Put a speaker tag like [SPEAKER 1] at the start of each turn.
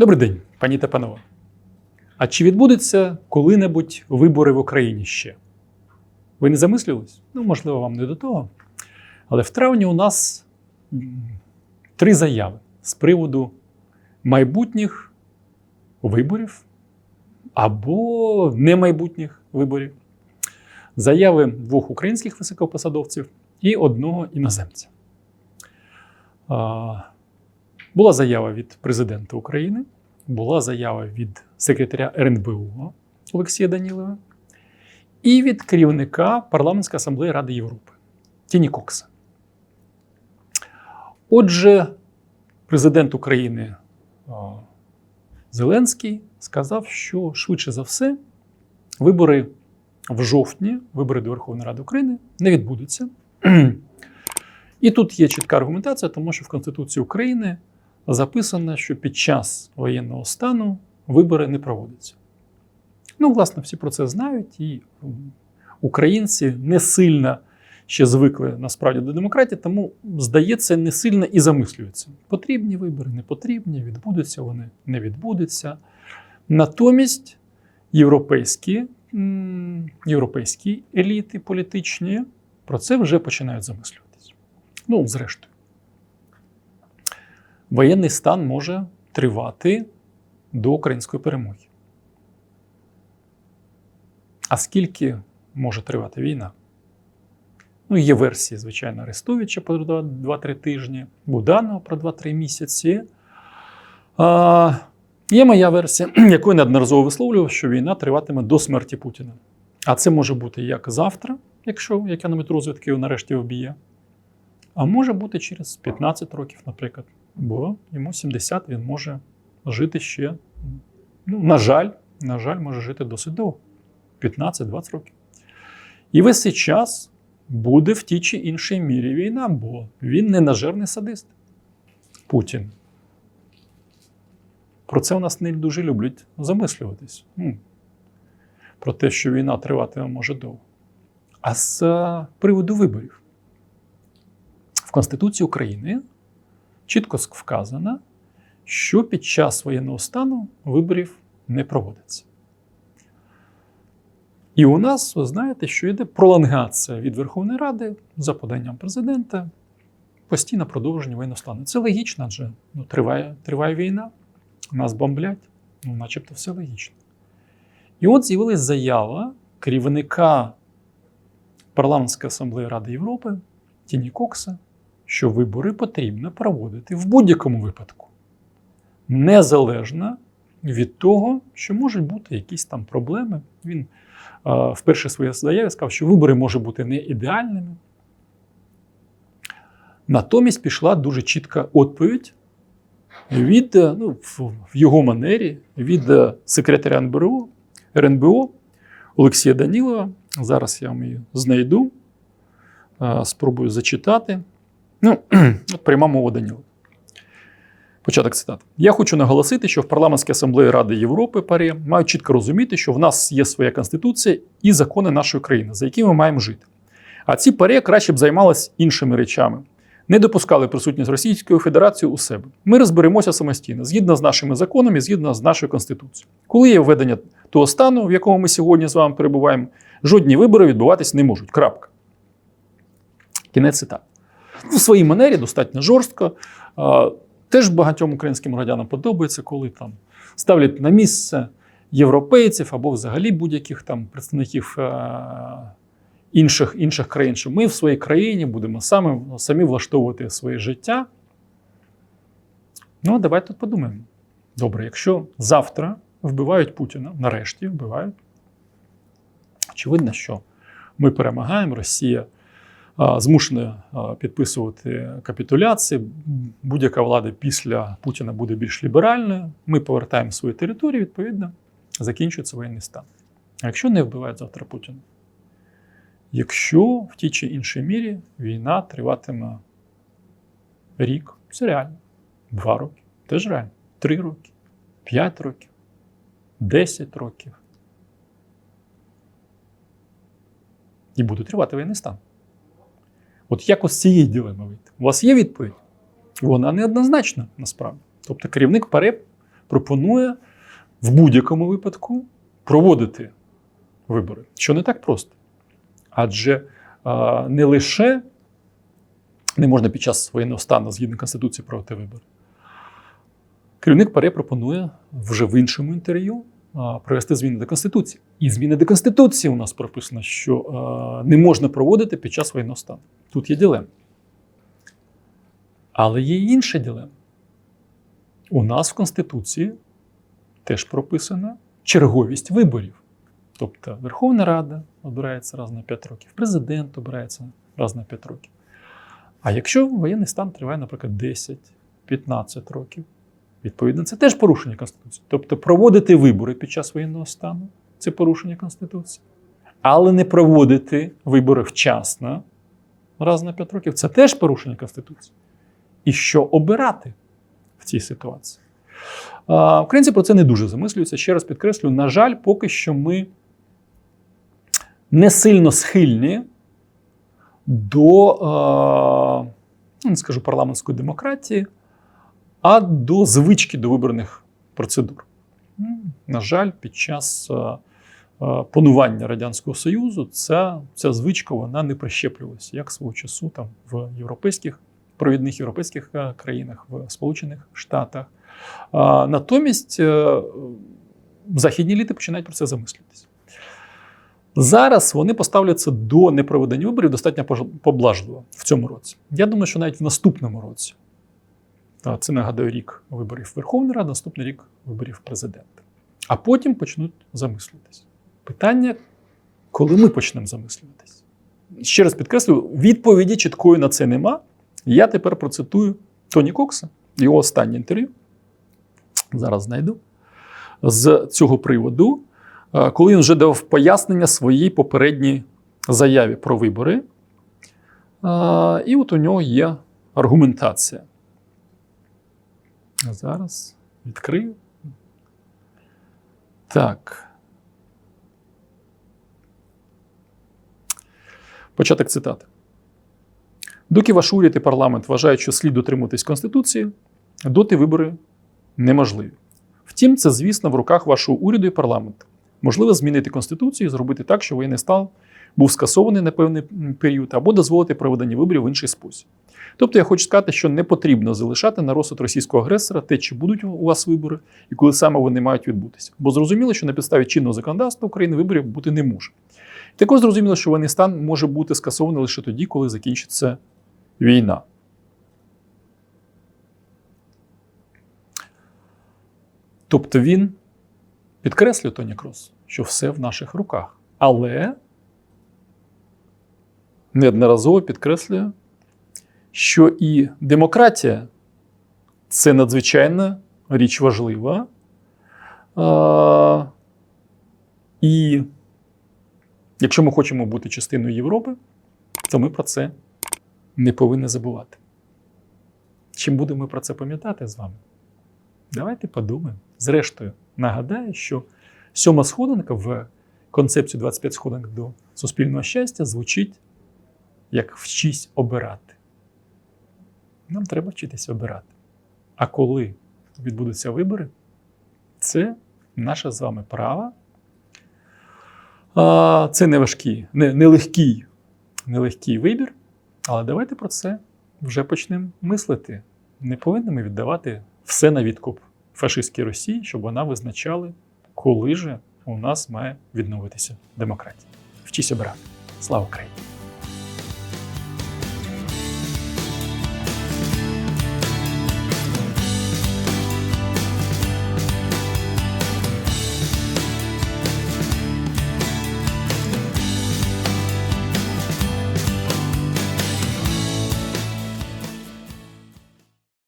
[SPEAKER 1] Добрий день, пані та панове. А чи відбудуться коли-небудь вибори в Україні ще? Ви не замислювались? Ну, можливо, вам не до того. Але в травні у нас три заяви з приводу майбутніх виборів або немайбутніх виборів. Заяви двох українських високопосадовців і одного іноземця. Була заява від президента України, була заява від секретаря РНБО Олексія Данілова і від керівника Парламентської асамблеї Ради Європи Тіні Кокса. Отже, президент України Зеленський сказав, що швидше за все вибори в жовтні, вибори до Верховної Ради України, не відбудуться. І тут є чітка аргументація, тому що в Конституції України записано, що під час воєнного стану вибори не проводяться. Ну, власне, всі про це знають, і українці не сильно ще звикли насправді до демократії, тому, здається, не сильно і замислюються. Потрібні вибори, не потрібні, відбудуться вони, не відбудуться. Натомість європейські, європейські еліти політичні про це вже починають замислюватися. Ну, зрештою воєнний стан може тривати до української перемоги. А скільки може тривати війна? Ну, є версії, звичайно, Арестовича про 2-3 тижні, Буданова про 2-3 місяці. А, є моя версія, яку я неодноразово висловлював, що війна триватиме до смерті Путіна. А це може бути як завтра, якщо яка-небудь розвідки його нарешті вб'є, а може бути через 15 років, наприклад. Бо йому 70, він може жити ще. Ну, на жаль, на жаль, може жити досить довго 15-20 років. І весь цей час буде в тій чи іншій мірі війна, бо він не нажерний садист. Путін. Про це у нас не дуже люблять замислюватись. Про те, що війна триватиме може довго. А з приводу виборів. В Конституції України чітко вказано, що під час воєнного стану виборів не проводиться. І у нас, ви знаєте, що йде пролонгація від Верховної Ради за поданням президента, постійне продовження воєнного стану. Це логічно, адже ну, триває, триває війна, нас бомблять, ну, начебто все логічно. І от з'явилась заява керівника Парламентської асамблеї Ради Європи Тіні Кокса, що вибори потрібно проводити в будь-якому випадку, незалежно від того, що можуть бути якісь там проблеми. Він вперше в своїй заяві сказав, що вибори можуть бути не ідеальними. Натомість пішла дуже чітка відповідь від е, ну, в, в його манері від е, секретаря НБРО, РНБО Олексія Данілова. Зараз я вам її знайду, е, спробую зачитати. Ну, от пряма мова Данілова. Початок цитати. Я хочу наголосити, що в парламентській асамблеї Ради Європи ПАРЄ мають чітко розуміти, що в нас є своя конституція і закони нашої країни, за якими ми маємо жити. А ці ПАРЄ краще б займалися іншими речами, не допускали присутність Російської Федерації у себе. Ми розберемося самостійно, згідно з нашими законами, згідно з нашою конституцією. Коли є введення того стану, в якому ми сьогодні з вами перебуваємо, жодні вибори відбуватись не можуть. Крапка. Кінець цитати. В своїй манері достатньо жорстко. Теж багатьом українським громадянам подобається, коли там ставлять на місце європейців або взагалі будь-яких там представників е, інших, інших країн, що ми в своїй країні будемо самі, самі влаштовувати своє життя. Ну, а давайте подумаємо. Добре, якщо завтра вбивають Путіна, нарешті вбивають, очевидно, що ми перемагаємо, Росія а, підписувати капітуляції. Будь-яка влада після Путіна буде більш ліберальною. Ми повертаємо свої території, відповідно, закінчується воєнний стан. А якщо не вбивають завтра Путіна? Якщо в тій чи іншій мірі війна триватиме рік, це реально. Два роки, теж реально. Три роки, п'ять років, десять років. І буде тривати воєнний стан. От як ось цієї дилеми вийти? У вас є відповідь? Вона неоднозначна насправді. Тобто керівник ПАРЕ пропонує в будь-якому випадку проводити вибори, що не так просто. Адже а, не лише не можна під час воєнного стану згідно Конституції проводити вибори. Керівник ПАРЕ пропонує вже в іншому інтерв'ю провести зміни до Конституції. І зміни до Конституції у нас прописано, що не можна проводити під час воєнного стану. Тут є дилема. Але є й інша дилема. У нас в Конституції теж прописана черговість виборів. Тобто Верховна Рада обирається раз на 5 років, президент обирається раз на 5 років. А якщо воєнний стан триває, наприклад, 10-15 років, відповідно, це теж порушення Конституції. Тобто проводити вибори під час воєнного стану це порушення Конституції. Але не проводити вибори вчасно раз на 5 років це теж порушення Конституції. І що обирати в цій ситуації? Українці про це не дуже замислюються. Ще раз підкреслю, на жаль, поки що ми не сильно схильні до, ну, не скажу парламентської демократії, а до звички до виборних процедур. На жаль, під час е, е, панування Радянського Союзу ця, ця звичка вона не прищеплювалася, як свого часу там, в європейських провідних європейських е, країнах, в Сполучених Штатах. Натомість західні еліти починають про це замислюватися. Зараз вони поставляться до непроведення виборів достатньо поблажливо в цьому році. Я думаю, що навіть в наступному році. Це нагадую рік виборів Верховної Ради, наступний рік виборів президента. А потім почнуть замислюватись. Питання, коли ми почнемо замислюватись? Ще раз підкреслюю, відповіді чіткої на це нема. Я тепер процитую Тоні Кокса, його останнє інтерв'ю. Зараз знайду. З цього приводу, е, коли він вже дав пояснення своїй попередній заяві про вибори. Е, І от у нього є аргументація. Зараз відкрию. Так. Початок цитати. Доки ваш уряд і парламент вважають, що слід дотримуватись Конституції, доти вибори неможливі. Втім, це, звісно, в руках вашого уряду і парламенту. Можливо, змінити Конституцію і зробити так, щоб воєнний стан був скасований на певний період, або дозволити проведення виборів в інший спосіб. Тобто я хочу сказати, що не потрібно залишати на розсуд російського агресора те, чи будуть у вас вибори, і коли саме вони мають відбутися. Бо зрозуміло, що на підставі чинного законодавства України виборів бути не може. Також зрозуміло, що воєнний може бути скасований лише тоді, коли закінчиться війна. Тобто він підкреслює Тоні Крос, що все в наших руках. Але неодноразово підкреслює, що і демократія це надзвичайна річ важлива. А, і якщо ми хочемо бути частиною Європи, то ми про це не повинні забувати. Чим будемо про це пам'ятати з вами? Давайте подумаємо. Зрештою, нагадаю, що сьома сходинка в концепцію 25 сходинок до суспільного щастя звучить як вчись обирати. Нам треба вчитися обирати. А коли відбудуться вибори, це наше з вами право. Це не важкий, не, нелегкий, нелегкий вибір. Але давайте про це вже почнемо мислити. Не повинні ми віддавати все на відкуп фашистській Росії, щоб вона визначала, коли же у нас має відновитися демократія. Вчись обирати. Слава Україні!